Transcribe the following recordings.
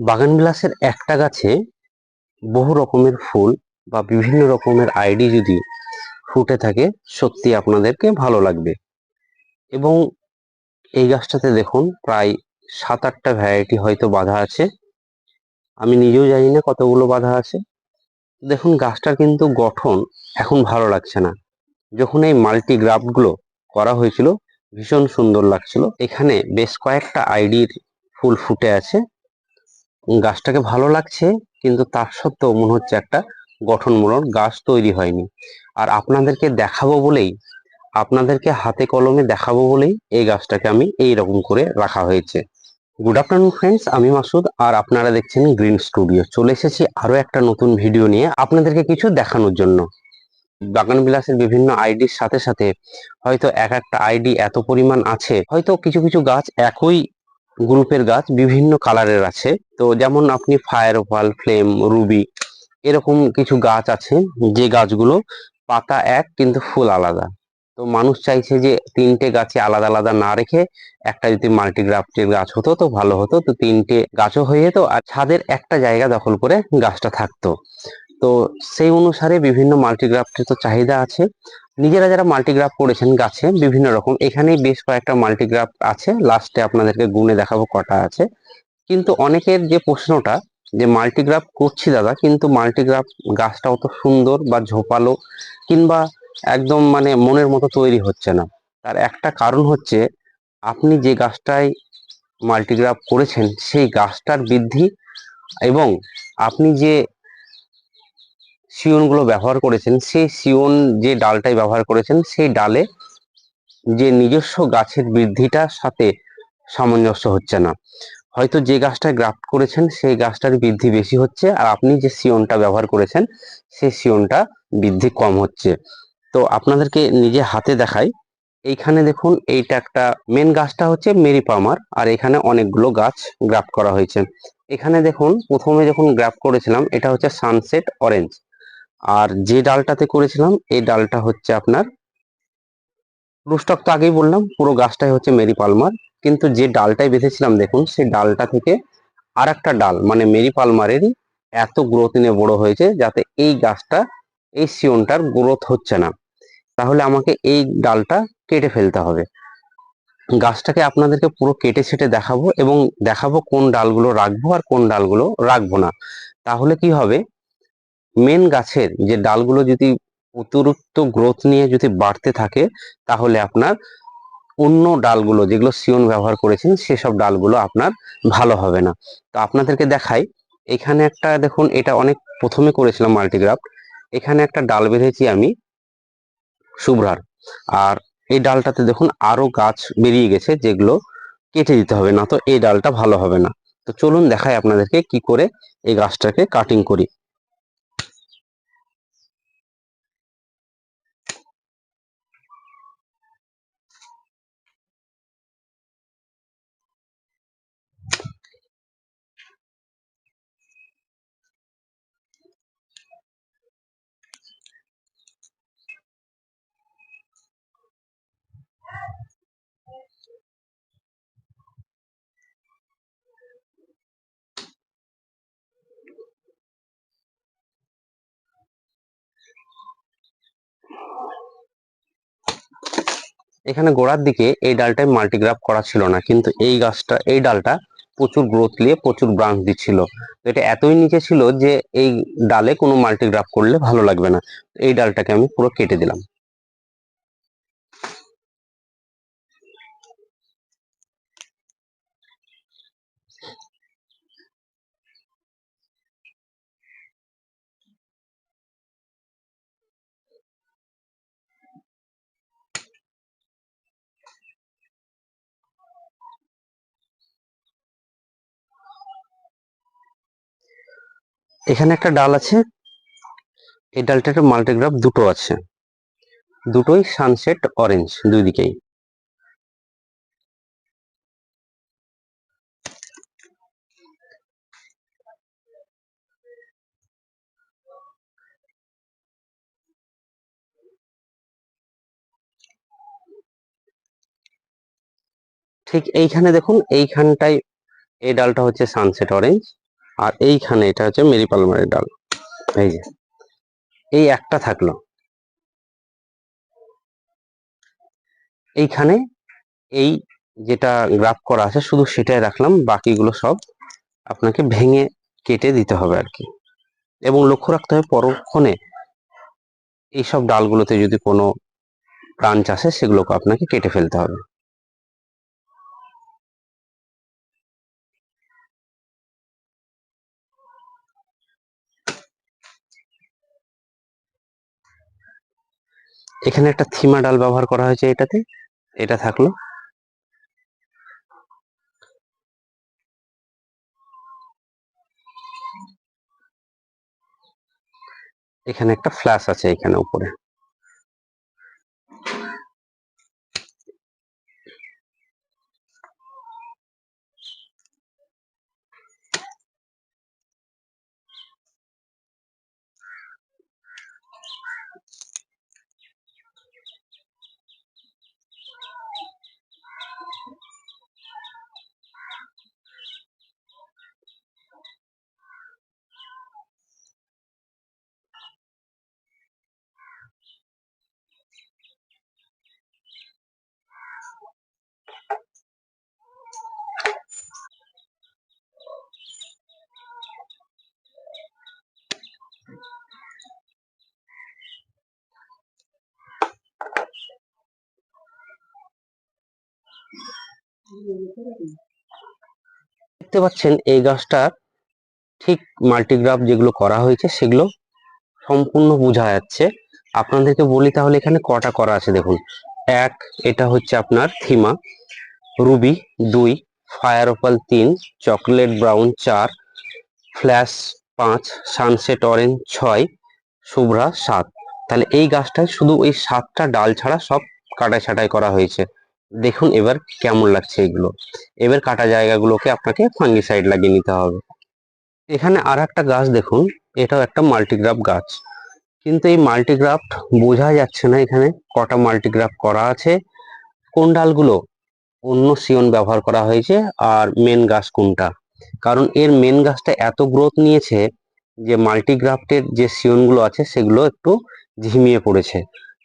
বাগান বিলাসের একটা গাছে বহু রকমের ফুল বা বিভিন্ন রকমের আইডি যদি ফুটে থাকে, সত্যি আপনাদেরকে ভালো লাগবে। এবং এই গাছটাতে দেখুন, প্রায় সাত আটটা ভ্যারাইটি হয়তো বাঁধা আছে। আমি নিজেও জানি না কতগুলো বাঁধা আছে। দেখুন, গাছটার কিন্তু গঠন এখন ভালো লাগছে না। যখন এই মাল্টি গ্রাফটগুলো করা হয়েছিল, ভীষণ সুন্দর লাগছিল। এখানে বেশ কয়েকটা আইডির ফুল ফুটে আছে। গাছটাকে ভালো লাগছে, কিন্তু তার সত্ত্বেও মনে হচ্ছে একটা গঠনমূলক গাছ তৈরি হয়নি। আর আপনাদেরকে দেখাবো বলেই, আপনাদেরকে হাতে কলমে দেখাবো বলেই এই গাছটাকে আমি এই রকম করে রাখা হয়েছে। গুড আফটারনুন ফ্রেন্ডস আমি মাসুদ, আর আপনারা দেখছেন গ্রিন স্টুডিও চলে এসেছি আরও একটা নতুন ভিডিও নিয়ে আপনাদেরকে কিছু দেখানোর জন্য। বাগান বিলাসের বিভিন্ন আইডির সাথে সাথে হয়তো এক একটা আইডি এত পরিমাণ আছে, হয়তো কিছু কিছু গাছ একই গ্রুপের গাছ বিভিন্ন কালারের আছে। তো যেমন আপনি ফায়ার ওয়াল ফ্লেম রুবি এরকম কিছু গাছ আছে। যে গাছগুলো পাতা এক কিন্তু ফুল আলাদা। তো মানুষ চাইছে যে তিনটে গাছে আলাদা আলাদা না রেখে একটা যদি মাল্টিগ্রাফটের গাছ হতো তো ভালো হতো। তো তিনটে গাছও হয়ে যেত আর ছাদের একটা জায়গা দখল করে গাছটা থাকতো। তো সেই অনুসারে বিভিন্ন মাল্টিগ্রাফটের তো চাহিদা আছে। নিজেরা যারা মাল্টিগ্রাফ করেছেন গাছে, বিভিন্ন রকম, এখানেই বেশ কয়েকটা মাল্টিগ্রাফ আছে। লাস্টে আপনাদেরকে গুনে দেখাবো কটা আছে। কিন্তু অনেকের যে প্রশ্নটা, যে মাল্টিগ্রাফ করছি দাদা, কিন্তু মাল্টিগ্রাফ গাছটা অত সুন্দর বা ঝোপালো কিংবা একদম মানে মনের মতো তৈরি হচ্ছে না। তার একটা কারণ হচ্ছে, আপনি যে গাছটায় মাল্টিগ্রাফ করেছেন, সেই গাছটার বৃদ্ধি এবং আপনি যে সিওনগুলো ব্যবহার করেছেন, সেই সিওন যে ডালটাই ব্যবহার করেছেন, সেই ডালে যে নিজস্ব গাছের বৃদ্ধিটার সাথে সামঞ্জস্য হচ্ছে না। হয়তো যে গাছটা গ্রাফট করেছেন, সেই গাছটার বৃদ্ধি বেশি হচ্ছে আর আপনি যে সিওনটা ব্যবহার করেছেন, সেই সিওনটা বৃদ্ধি কম হচ্ছে। তো আপনাদেরকে নিজে হাতে দেখাই, এইখানে দেখুন, এইটা একটা মেন গাছটা হচ্ছে মেরি পামার আর এখানে অনেকগুলো গাছ গ্রাফট করা হয়েছে। এখানে দেখুন, প্রথমে যখন গ্রাফট করেছিলাম, এটা হচ্ছে সানসেট অরেঞ্জ। আর যে ডালটাতে করেছিলাম, এই ডালটা হচ্ছে আপনার রুস্টক তো আগেই বললাম, পুরো গাছটাই হচ্ছে মেরি পালমার। কিন্তু যে ডালটাই বেঁধেছিলাম, দেখুন, সেই ডালটা থেকে আর একটা ডাল মানে মেরি পালমারেরই এত গ্রোথ নিয়ে বড় হয়েছে যাতে এই গাছটা, এই সিওনটার গ্রোথ হচ্ছে না। তাহলে আমাকে এই ডালটা কেটে ফেলতে হবে। গাছটাকে আপনাদেরকে পুরো কেটে ছেটে দেখাবো এবং দেখাবো কোন ডালগুলো রাখব আর কোন ডালগুলো রাখব না। তাহলে কি হবে? মেন গাছের যে ডালগুলো যদি অতিরিক্ত গ্রোথ নিয়ে যদি বাড়তে থাকে, তাহলে আপনার অন্য ডালগুলো যেগুলো সিওন ব্যবহার করেছেন, সেসব ডালগুলো আপনার ভালো হবে না। তো আপনাদেরকে দেখাই, এখানে একটা দেখুন, এটা অনেক প্রথমে করেছিলাম মাল্টিগ্রাফ এখানে একটা ডাল বেঁধেছি আমি, শুভ্রার। আর এই ডালটাতে দেখুন, আরও গাছ বেরিয়ে গেছে, যেগুলো কেটে দিতে হবে, না তো এই ডালটা ভালো হবে না। তো চলুন দেখাই আপনাদেরকে কি করে এই গাছটাকে কাটিং করি। এখানে গোড়ার দিকে এই ডালটায় মাল্টিগ্রাফ করা ছিল না, কিন্তু এই গাছটা, এই ডালটা প্রচুর গ্রোথ নিয়ে প্রচুর ব্রাঞ্চ দিচ্ছিল। তো এটা এতই নিচে ছিল যে এই ডালে কোনো মাল্টিগ্রাফ করলে ভালো লাগবে না। এই ডালটাকে আমি পুরো কেটে দিলাম। এখানে একটা ডাল আছে। এই ডালটাতে মাল্টিগ্রাফ দুটো আছে। দুটোই সানসেট অরেঞ্জ দুই দিকেই। ঠিক এইখানে দেখুন, এইখানটায় এই ডালটা হচ্ছে সানসেট অরেঞ্জ। আর এইখানে এটা হচ্ছে মেরি পালমারের ডাল। এই যে। এই একটা থাকল। এইখানে এই যেটা গ্রাফ করা আছে শুধু সেটাই রাখলাম, বাকিগুলো সব আপনাকে ভেঙে কেটে দিতে হবে আর কি। এবং লক্ষ্য রাখতে হবে পরক্ষণে এইসব ডালগুলোতে যদি কোনো ব্রাঞ্চ আসে সেগুলোকে আপনাকে কেটে ফেলতে হবে। এখানে একটা থিমা ডাল ব্যবহার করা হয়েছে এটাতে। এটা থাকল। এখানে একটা ফ্ল্যাশ আছে এখানে উপরে। দেখতে পাচ্ছেন এই গাছটা ঠিক মাল্টিগ্রাফ যেগুলো করা হয়েছে সেগুলো সম্পূর্ণ বোঝা যাচ্ছে। আপনাদেরকে বলি তাহলে এখানে কটা করা আছে দেখুন। এক, এটা হচ্ছে আপনার থিমা। রুবি, দুই ফায়ার ওপাল তিন, চকলেট ব্রাউন, চার, ফ্ল্যাশ, পাঁচ, সানসেট অরেঞ্জ, ছয়, শুভ্রা, সাত। তাহলে এই গাছটায় শুধু ওই সাতটা ডাল ছাড়া সব কাটাই ছাটাই করা হয়েছে। দেখুন এবার কেমন লাগছে এগুলো। এবার কাটা জায়গাগুলোকে আপনাকে ফাঙ্গিসাইড লাগিয়ে নিতে হবে। এখানে আর একটা গাছ দেখুন, এটাও একটা মাল্টিগ্রাফ গাছ। কিন্তু এই মাল্টিগ্রাফট বোঝা যাচ্ছে না এখানে কটা মাল্টিগ্রাফ করা আছে। কোন ডালগুলো? অন্য সিয়ন ব্যবহার করা হয়েছে আর মেন গাছ কোনটা? কারণ এর মেন গাছটা এত গ্রোথ নিয়েছে যে মাল্টিগ্রাফটের যে সিয়নগুলো আছে সেগুলো একটু ঝিমিয়ে পড়েছে।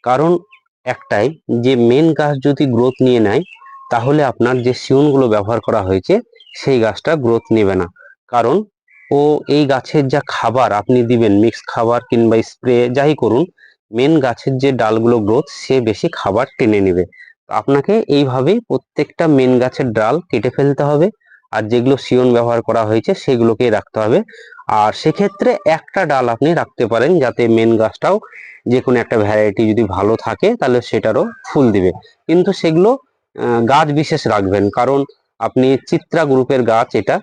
কারণ একটাই যে মেন গাছ যদি গ্রোথ নিয়ে নেয়, তাহলে আপনার যে সিয়নগুলো ব্যবহার করা হয়েছে, সেই গাছটা গ্রোথ নেবে না। কারণ ও এই গাছের যা খাবার, আপনি দিবেন মিক্স খাবার কিংবা স্প্রে যাই করুন মেন গাছের যে ডালগুলো গ্রোথ সে বেশি খাবার টেনে নেবে। আপনাকে এইভাবেই প্রত্যেকটা মেন গাছের ডাল কেটে ফেলতে হবে, আর যেগুলো সিয়ন ব্যবহার করা হয়েছে, সেগুলোকেই রাখতে হবে। আর সেক্ষেত্রে একটা ডাল আপনি রাখতে পারেন, যাতে মেন গাছটাও যে কোনো একটা ভ্যারাইটি যদি ভালো থাকে, তাহলে সেটারও ফুল দিবে। কিন্তু সেগুলো গাছ বিশেষ রাখবেন। কারণ আপনি চিত্রা গ্রুপের গাছ, এটা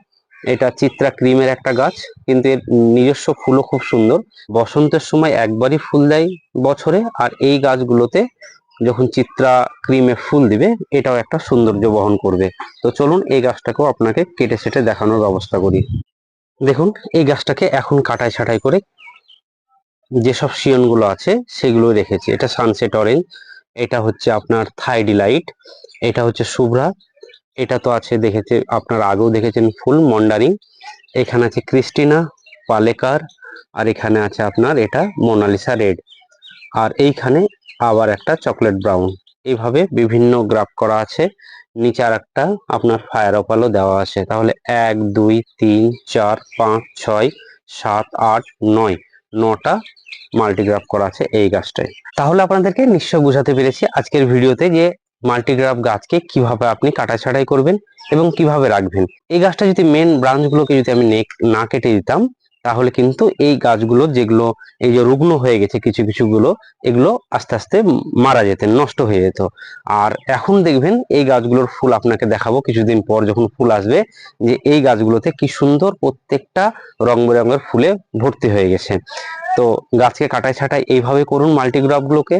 এটা চিত্রা ক্রিমের একটা গাছ, কিন্তু এর নিজস্ব ফুলও খুব সুন্দর। বসন্তের সময় একবারই ফুল দেয় বছরে, আর এই গাছগুলোতে যখন চিত্রা ক্রিমে ফুল দিবে, এটাও একটা সৌন্দর্য বহন করবে। তো চলুন এই গাছটাকেও আপনাকে কেটে সেটে দেখানোর ব্যবস্থা করি। দেখুন, এই গাছটাকে এখন কাটাই ছাটাই করে যেসব শিয়নগুলো আছে, সেগুলো রেখেছি এটা সানসেট অরেঞ্জ এটা হচ্ছে আপনার থাইডিলাইট এটা হচ্ছে শুভ্রা, এটা তো আছে দেখেছে, আপনার আগেও দেখেছেন ফুল, মন্ডারিং। এখানে আছে ক্রিস্টিনা পালেকার, আর এখানে আছে আপনার এটা মোনালিসা রেড। আর এইখানে আবার একটা চকলেট ব্রাউন। এইভাবে বিভিন্ন গ্রাফ করা আছে। নিচে আর একটা আপনার ফায়ার অপালও দেওয়া আছে। তাহলে এক, দুই, তিন, চার, পাঁচ, ছয়, সাত, আট, নয়। নটা মাল্টিগ্রাফ করা আছে এই গাছটায়। তাহলে আপনাদেরকে নিশ্চয় বোঝাতে পেরেছি আজকের ভিডিওতে যে মাল্টিগ্রাফ গাছকে কীভাবে আপনি কাটা ছাড়াই করবেন এবং কীভাবে রাখবেন। এই গাছটা যদি মেন ব্রাঞ্চগুলোকে যদি আমি না কেটে দিতাম তাহলে কিন্তু এই গাছগুলো যেগুলো, এই যে রুগ্ন হয়ে গেছে কিছু কিছু গুলো এগুলো আস্তে আস্তে মারা যেতেন নষ্ট হয়ে যেত। আর এখন দেখবেন এই গাছগুলোর ফুল আপনাকে দেখাবো কিছুদিন পর যখন ফুল আসবে, যে এই গাছগুলোতে কি সুন্দর প্রত্যেকটা রং বেরঙের ফুলে ভর্তি হয়ে গেছে। তো গাছকে কাটাই ছাটাই এইভাবে করুন মাল্টিগ্রাফ গুলোকে।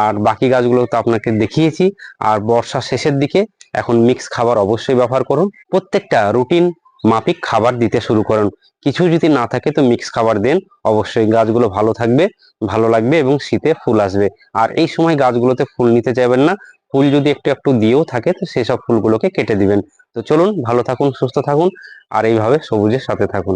আর বাকি গাছগুলো তো আপনাকে দেখিয়েছি। আর বর্ষা শেষের দিকে এখন মিক্স খাবার অবশ্যই ব্যবহার করুন। প্রত্যেকটা রুটিন মাফিক খাবার দিতে শুরু করুন। কিছু যদি না থাকে তো মিক্স খাবার দেন। অবশ্যই গাছগুলো ভালো থাকবে, ভালো লাগবে এবং শীতে ফুল আসবে। আর এই সময় গাছগুলোতে ফুল নিতে চাইবেন না। ফুল যদি একটু একটু দিয়েও থাকে তো সেসব ফুলগুলোকে কেটে দিবেন। তো চলুন ভালো থাকুন, সুস্থ থাকুন। আর এইভাবে সবুজের সাথে থাকুন।